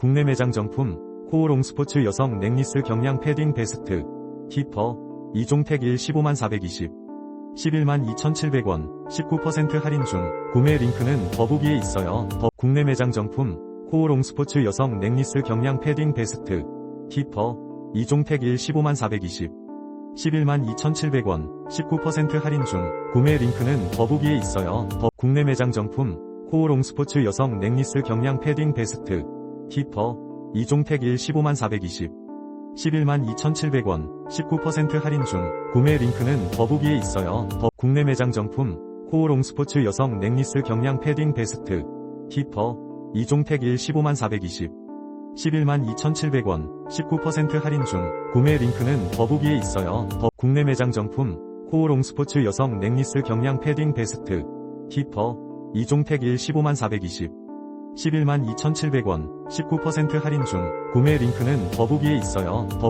국내 매장 정품 코오롱 스포츠 여성 넥니스 경량 패딩 베스트 히퍼 2종 팩1 15만 420 11만 2,700원 19% 할인 중 구매 링크는 더보기에 있어요. 더 국내 매장 정품 코오롱 스포츠 여성 넥니스 경량 패딩 베스트 히퍼 2종 팩1 15만 420 11만 2,700원 19% 할인 중 구매 링크는 더보기에 있어요. 더 국내 매장 정품 코오롱 스포츠 여성 넥니스 경량 패딩 베스트 히퍼 2종 팩1 15만 420 11만 2,700원. 19% 할인 중 구매 링크는 더보기에 있어요. 더 국내 매장 정품 코오롱 스포츠 여성 넥니스 경량 패딩 베스트. 히퍼 2종 팩1 15만 420 11만 2,700원. 19% 할인 중 구매 링크는 더보기에 있어요. 더 국내 매장 정품 코오롱 스포츠 여성 넥니스 경량 패딩 베스트. 히퍼 2종 팩1 15만 420 11만 2,700원 19% 할인 중 구매 링크는 더보기에 있어요. 더